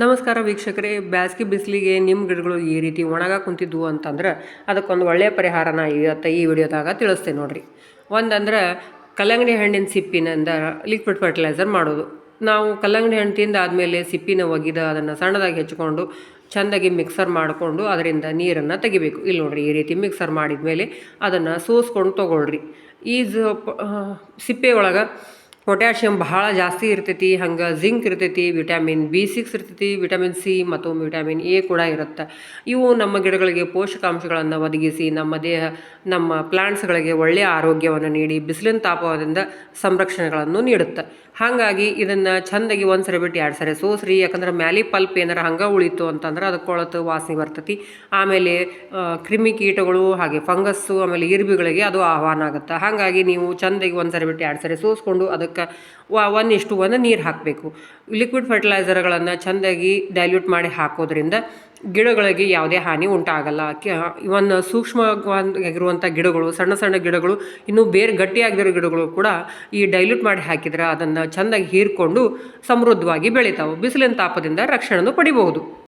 ನಮಸ್ಕಾರ ವೀಕ್ಷಕರೇ, ಬ್ಯಾಸ್ಗೆ ಬಿಸಿಲಿಗೆ ನಿಮ್ಮ ಗಿಡಗಳು ಈ ರೀತಿ ಒಣಗ ಕುಂತಿದ್ವು ಅಂತಂದ್ರೆ ಅದಕ್ಕೊಂದು ಒಳ್ಳೆಯ ಪರಿಹಾರನ ಇವತ್ತು ಈ ವಿಡಿಯೋದಾಗ ತಿಳಿಸ್ತೇನೆ ನೋಡಿರಿ. ಒಂದಂದ್ರೆ ಕಲ್ಲಂಗಡಿ ಹಣ್ಣಿನ ಸಿಪ್ಪಿನಿಂದ ಲಿಕ್ವಿಡ್ ಫರ್ಟಿಲೈಸರ್ ಮಾಡೋದು. ನಾವು ಕಲ್ಲಂಗಡಿ ಹಣ್ಣು ತಿಂದಾದಮೇಲೆ ಸಿಪ್ಪಿನ ಒಗಿದ ಅದನ್ನು ಸಣ್ಣದಾಗಿ ಹೆಚ್ಚಿಕೊಂಡು ಚೆಂದಾಗಿ ಮಿಕ್ಸರ್ ಮಾಡಿಕೊಂಡು ಅದರಿಂದ ನೀರನ್ನು ತೆಗಿಬೇಕು. ಇಲ್ಲಿ ನೋಡ್ರಿ ಈ ರೀತಿ ಮಿಕ್ಸರ್ ಮಾಡಿದ ಮೇಲೆ ಅದನ್ನು ಸೋಸ್ಕೊಂಡು ತೊಗೊಳ್ರಿ. ಈ ಸಿಪ್ಪೆ ಒಳಗೆ ಪೊಟ್ಯಾಷಿಯಮ್ ಬಹಳ ಜಾಸ್ತಿ ಇರ್ತೈತಿ, ಹಂಗೆ ಜಿಂಕ್ ಇರ್ತೈತಿ, ವಿಟಮಿನ್ ಬಿ ಸಿಕ್ಸ್ ಇರ್ತೈತಿ, ವಿಟಮಿನ್ ಸಿ ಮತ್ತು ವಿಟಮಿನ್ ಎ ಕೂಡ ಇರುತ್ತೆ. ಇವು ನಮ್ಮ ಗಿಡಗಳಿಗೆ ಪೋಷಕಾಂಶಗಳನ್ನು ಒದಗಿಸಿ ನಮ್ಮ ದೇಹ, ನಮ್ಮ ಪ್ಲಾಂಟ್ಸ್ಗಳಿಗೆ ಒಳ್ಳೆಯ ಆರೋಗ್ಯವನ್ನು ನೀಡಿ ಬಿಸಿಲಿನ ತಾಪದಿಂದ ಸಂರಕ್ಷಣೆಗಳನ್ನು ನೀಡುತ್ತೆ. ಹಾಗಾಗಿ ಇದನ್ನು ಚೆಂದಾಗಿ ಒಂದು ಸರಿ ಬಿಟ್ಟು ಎರಡು ಸರಿ ಸೋಸ್ರಿ, ಯಾಕಂದ್ರೆ ಮ್ಯಾಲಿ ಪಲ್ಪ್ ಏನಾರ ಹಂಗೆ ಉಳಿತು ಅಂತಂದ್ರೆ ಅದಕ್ಕೆ ಕೊಳತು ವಾಸನೆ ಬರ್ತೈತಿ. ಆಮೇಲೆ ಕ್ರಿಮಿ ಕೀಟಗಳು ಹಾಗೆ ಫಂಗಸ್ಸು, ಆಮೇಲೆ ಇರ್ಬಿಗಳಿಗೆ ಅದು ಆಹ್ವಾನ ಆಗುತ್ತೆ. ಹಾಗಾಗಿ ನೀವು ಚೆಂದಾಗಿ ಒಂದು ಸರಿ ಬಿಟ್ಟು ಎರಡು ಸರಿ ಸೋಸ್ಕೊಂಡು ಅದಕ್ಕೆ ಒನ್ ಇಷ್ಟು ಒಂದು ನೀರು ಹಾಕಬೇಕು. ಲಿಕ್ವಿಡ್ ಫರ್ಟಿಲೈಸರ್ಗಳನ್ನು ಚೆಂದಾಗಿ ಡೈಲ್ಯೂಟ್ ಮಾಡಿ ಹಾಕೋದ್ರಿಂದ ಗಿಡಗಳಿಗೆ ಯಾವುದೇ ಹಾನಿ ಉಂಟಾಗಲ್ಲ. ಇವನ್ ಸೂಕ್ಷ್ಮವಾಗಿರುವಂಥ ಗಿಡಗಳು, ಸಣ್ಣ ಸಣ್ಣ ಗಿಡಗಳು, ಇನ್ನೂ ಬೇರೆ ಗಟ್ಟಿಯಾಗಿರೋ ಗಿಡಗಳು ಕೂಡ ಈ ಡೈಲ್ಯೂಟ್ ಮಾಡಿ ಹಾಕಿದ್ರೆ ಅದನ್ನು ಚೆಂದಾಗಿ ಹೀರಿಕೊಂಡು ಸಮೃದ್ಧವಾಗಿ ಬೆಳಿತಾವೆ. ಬಿಸಿಲಿನ ತಾಪದಿಂದ ರಕ್ಷಣೆಯನ್ನು ಪಡಿಬಹುದು.